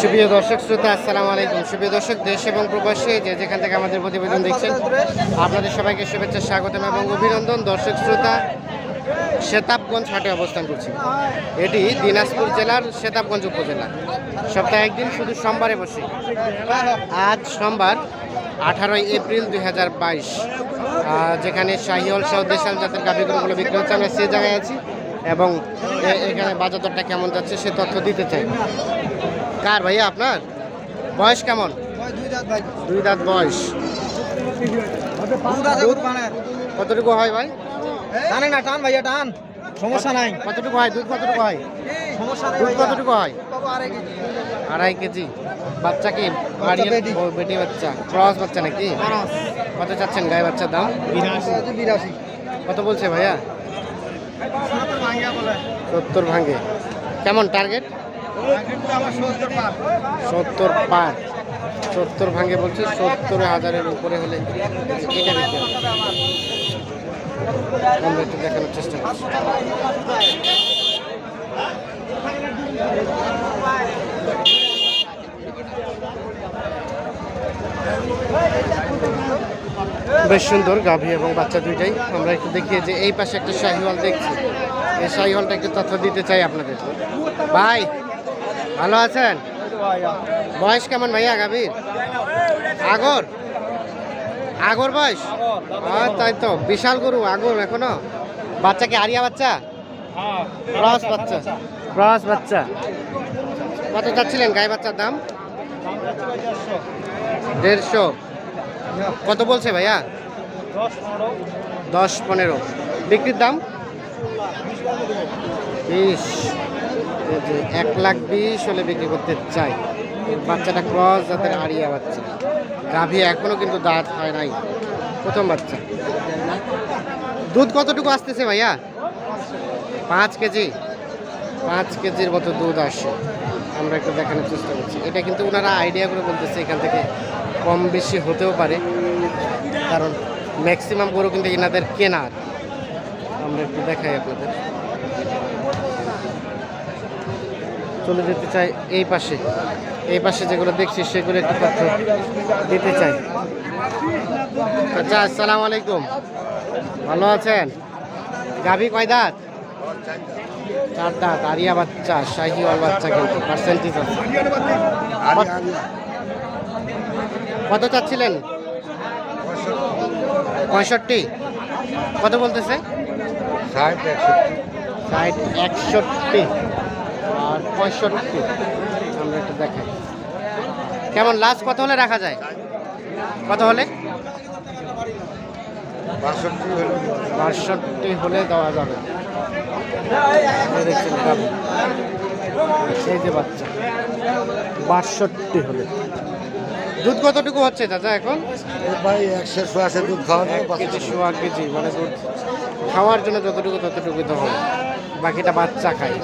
সুপ্রিয় দর্শক শ্রোতা, আসসালামু আলাইকুম। সুপ্রিয় দর্শক, দেশ এবং প্রবাসী যে যেখান থেকে আমাদের প্রতিবেদন দেখছেন, আপনাদের সবাইকে শুভেচ্ছা, স্বাগতম এবং অভিনন্দন। দর্শক শ্রোতা, সেতাবগঞ্জ হাটে অবস্থান করছি। এটি দিনাজপুর জেলার সেতাবগঞ্জ উপজেলা। সপ্তাহে একদিন শুধু সোমবারে বসে। আজ সোমবার, আঠারোই এপ্রিল দুই হাজার বাইশ। যেখানে শাহিওল সহ দেশাল জাতের গাভীগুলো বিক্রি হচ্ছে, আমরা সে জায়গায় আছি। এবং এখানে বাজার দরটা কেমন যাচ্ছে সে তথ্য দিতে চাই। কার ভাইয়া আপনার? বয়স কেমন? দুই দাঁত বয়স। কতটুকু হয় ভাই? টানে না টান ভাইয়া টান। সমস্যা নাই। কতটুকু হয়? দুধ কতটুকু হয়? দুধ কতটুকু হয়? আড়াই কেজি। বাচ্চা কি? বেটি। বাচ্চা? ক্রস বাচ্চা নাকি? কত চাচ্ছেন গায়ে বাচ্চার দাম? কত বলছে ভাইয়া? সত্তর ভাঙে। কেমন টার্গেট সত্তর পার। সত্তর ভাঙে বলছে সত্তর হাজারের উপরে হলে এটা বিক্রি আমরা একটু দেখানোর চেষ্টা করছি। বেশ সুন্দর গাভী এবং বাচ্চা দুইটাই। আমরা একটু দেখিয়ে যে এই পাশে একটা শাহিওয়াল দেখছি। এই শাহিওয়ালটা একটু তথ্য দিতে চাই আপনাদের। ভাই, ভালো আছেন? বয়স কেমন ভাইয়া, গাভীর? আগর? আগর বয়স? তাই তো, বিশাল গরু, আগর এখনও? বাচ্চা কি আরিয়া বাচ্চা? ক্রস বাচ্চা। ক্রস বাচ্চা। কত চাচ্ছিলেন গায়ে বাচ্চার দাম? দেড়শো। কত বলছে ভাইয়া? দশ পনেরো। বিক্রির দাম? বিশ এক লাখ বিশ হলে বিক্রি করতে চাই। বাচ্চাটা ক্রস জাতের আড়িয়া বাচ্চা। গাভী এখনও কিন্তু দাঁত হয় নাই। প্রথম বাচ্চা। দুধ কতটুকু আসতেছে ভাইয়া? পাঁচ কেজি। পাঁচ কেজির মতো দুধ আসে। আমরা একটু দেখানোর চেষ্টা করছি। এটা কিন্তু ওনারা আইডিয়া করে বলতেছে এখান থেকে কম বেশি হতেও পারে। কারণ ম্যাক্সিমাম গরু কিন্তু এনাদের কেনার। আমরা একটু দেখাই আপনাদের। চলে যেতে চাই এই পাশে। এই পাশে যেগুলো দেখছি, সেগুলো একটু তথ্য দিতে চাই। আচ্ছা আসসালামু আলাইকুম। ভালো আছেন? গাভি কয় দাঁত? চার দাঁত। আরিয়া বাচ্চা, শাহিওয়াল বাচ্চা কিন্তু পার্সেন্টেজ আছে। কত চাচ্ছিলেন? পঁয়ষট্টি। কত বলতেছে? ষাট একষট্টি। আর পঁয়ষট্টি। আমরা একটু দেখাই। কেমন লাস্ট কত হলে রাখা যায়? কত হলে? বাষট্টি হলে। দেওয়া যাবে। দেখছেন গাভী। যে বাচ্চা। বাষট্টি হলে। দুধ কতটুকু হচ্ছে দাদা এখন? ভাই একশো আছে দুধ খাওয়ানো এক কেজি সোয়া কেজি মানে দুধ। খাওয়ার জন্য যতটুকু ততটুকু তো হবে। বাকিটা বাচ্চা খায়।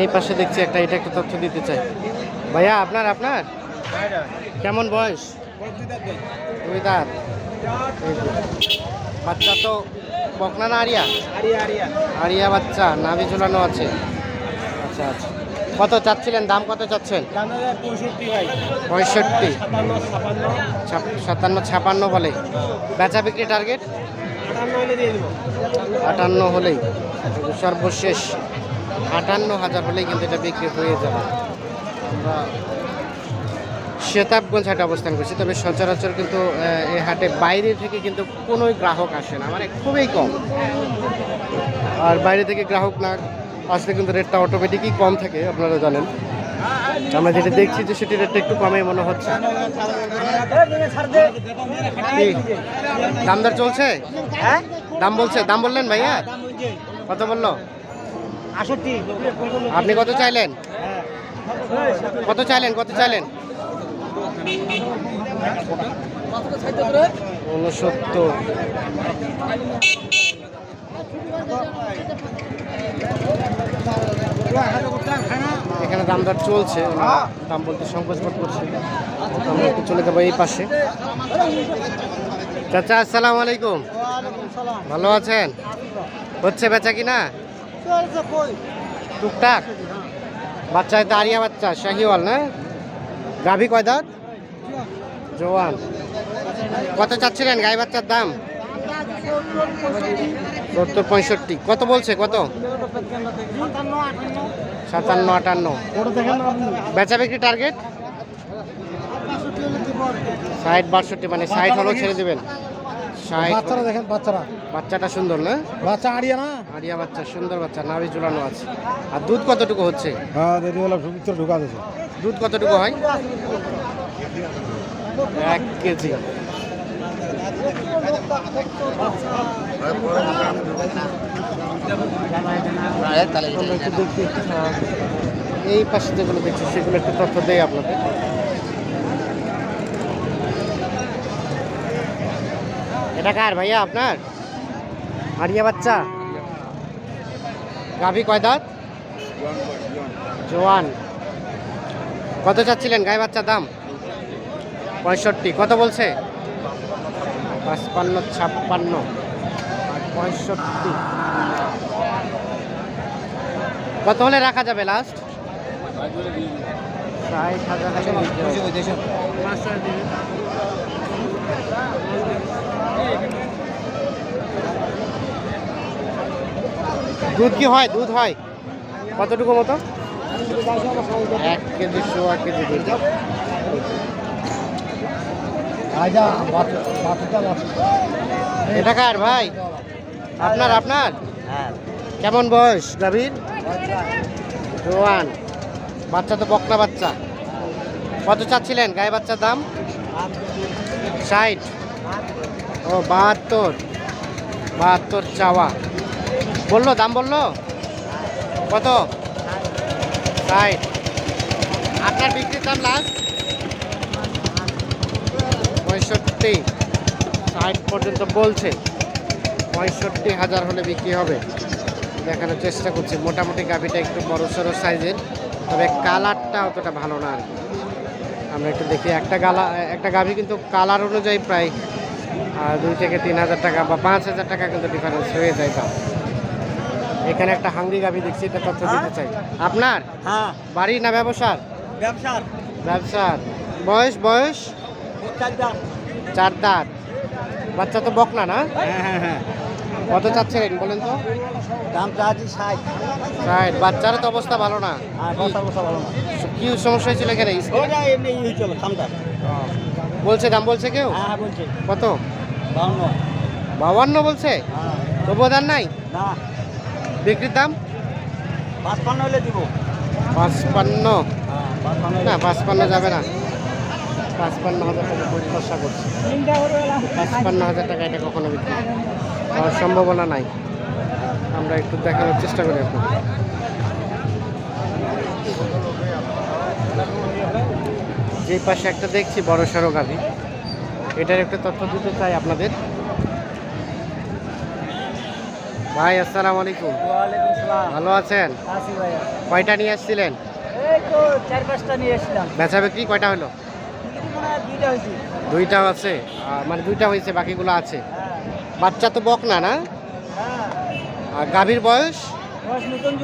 এই পাশে দেখছি একটা এটা একটা তথ্য দিতে চাই। ভাইয়া আপনার আপনার? কেমন বয়স? দুই দাঁত বাচ্চা তো বকনা না আরিয়া। আরিয়া বাচ্চা নাভি ঝুলানো আছে। আচ্ছা আচ্ছা। কত চাচ্ছিলেন? দাম কত চাচ্ছেন? পঁয়ষট্টি সাতান্ন ছাপান্ন বলে। বেচা বিক্রি টার্গেট? আটান্ন হলেই। সর্বশেষ আটান্ন হাজার হলেই কিন্তু এটা বিক্রি হয়ে যাবে। আমরা শেতাবগঞ্জ হাটে অবস্থান করছি তবে সচরাচর কিন্তু এই হাটে বাইরে থেকে কিন্তু কোনোই গ্রাহক আসে না। মানে খুবই কম। আর বাইরে থেকে গ্রাহক না আসলে কিন্তু রেটটা অটোমেটিকই কম থাকে আপনারা জানেন। আমরা যেটা দেখছি যে সেটি রেটটা একটু কমে মনে হচ্ছে? দামদার চলছে? দাম বলছে দাম বললেন ভাইয়া? কত বলল? আপনি কত চাইলেন? কত চাইলেন? কত চাইলেন? উনসত্তর। এখানে দামদার চলছে দাম বলতে সংকোচ বোধ করছে। চলে যাব এই পাশে। চাচা, আসসালামু আলাইকুম। ভালো আছেন? হচ্ছে বেচা কিনা? টুকটাক? বাচ্চা তো আরিয়া বাচ্চা, শাহিওয়াল না? গাভী কয় দাঁত? জোয়ান। কত চাচ্ছিলেন গাই বাচ্চার দাম? সত্তর পঁয়ষট্টি। কত বলছে? কত? সাতান্ন আটান্ন। বেচা বিক্রি টার্গেট ষাট বাষট্টি মানে ষাট হলেও ছেড়ে দেবেন। বাচ্চারা দেখেন বাচ্চারা। বাচ্চাটা সুন্দর না? বাচ্চা আড়িয়া না? আরিয়া বাচ্চা সুন্দর বাচ্চা নাভি ঝুলানো আছে। আর দুধ কতটুকু হচ্ছে? হ্যাঁ ঢুকা দিয়েছে। দুধ কতটুকু হয়? এক কেজি আমরা একটু দেখি আহ, এই পাশে যেগুলো দেখছি, সেগুলো একটু তথ্য দেয় আপনাদের। এটা কার ভাইয়া আপনার? হারিয়া বাচ্চা? গাভী কয় দাঁত? জোয়ান। কত চাচ্ছিলেন গায়ে বাচ্চার দাম? পঁয়ষট্টি। কত বলছে? পাঁচপান্ন ছাপ্পান্ন আর পঁয়ষট্টি। কত হলে রাখা যাবে লাস্ট ষাট হাজার। দুধ কি হয়? দুধ হয়? কতটুকু মতো? এক কেজি সোয়া কেজি দুধ। এটা কার ভাই? আপনার আপনার? কেমন বয়স গাভীর? জোয়ান। বাচ্চা তো বকনা বাচ্চা। কত চাচ্ছিলেন গায়ে বাচ্চার দাম? ষাট। ও বাহাত্তর। বাহাত্তর চাওয়া। বলল দাম বলল? কত? ষাট। আপনার বিক্রির দাম লাস্ট? পঁয়ষট্টি ষাট পর্যন্ত বলছে। পঁয়ষট্টি হাজার হলে বিক্রি হবে। দেখানোর চেষ্টা করছি। মোটামুটি গাভিটা একটু বড় সড়ো সাইজের তবে কালারটা অতটা ভালো না আর কি। আমরা একটু দেখি। একটা গালা একটা গাভি কিন্তু কালার অনুযায়ী প্রায় দুই থেকে তিন হাজার টাকা বা পাঁচ হাজার টাকা কিন্তু ডিফারেন্স হয়ে যায় দাম এখানে একটা হাঙ্গি গাভি দেখছি এটা তথ্য দিতে চাই। আপনার? হ্যাঁ। বাড়ি না ব্যবসার? ব্যবসার। ব্যবসার। বয়স বয়স? চার দাঁত। বাচ্চা তো বকনা না? হ্যাঁ হ্যাঁ হ্যাঁ। কত চাচ্ছিলেন বলেন তো? দাম চাচ্ছি ষাট। রাইট বাচ্চারও তো অবস্থা ভালো না। কি সমস্যা হয়েছিল এখানে? বলছে দাম বলছে কেউ? বলছে। কত? বাউন্ন। বাউান্ন বলছে? তবুও দাম নাই? বিক্রির দাম? পাঁচপান্ন হলে দিব। পাঁচপান্ন। না পাঁচপান্ন যাবে না। পাঁচপান্ন হাজার টাকা প্রত্যাশা করছি। পাঁচপান্ন হাজার টাকা এটা কখনো বিক্রি হওয়ার সম্ভাবনা নাই। আমরা একটু দেখানোর চেষ্টা করি এখন যে পাশে একটা দেখছি বড় সড়ো গাভি। এটার একটা তথ্য দিতে চাই আপনাদের। ভাই আসসালামু আলাইকুম। ভালো আছেন? কয়টা নিয়ে আসছিলেন? বেচা বিক্রি কয়টা হলো? দুইটা আছে? মানে দুইটা হয়েছে বাকিগুলো আছে। বাচ্চা তো বক না? না হ্যাঁ। আর গাভীর বয়স? নতুন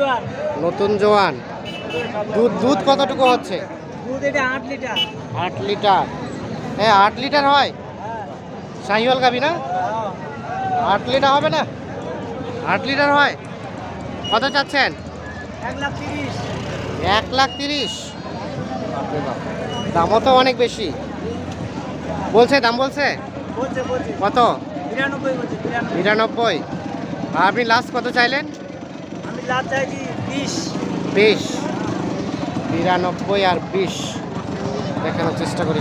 নতুন জোয়ান। দুধ দুধ কতটুকু হচ্ছে? আট লিটার। হ্যাঁ আট লিটার হয়? হ্যাঁ। শাহিওয়াল গাভী না? হ্যাঁ। আট লিটার হবে না? আট লিটার হয়? কত চাচ্ছেন? এক লাখ তিরিশ। দামও তো অনেক বেশি। বলছে দাম বলছে? কত? বিরানব্বই আর আপনি লাস্ট কত চাইলেন? বিশ। নিরানব্বই আর বিশ। দেখানোর চেষ্টা করি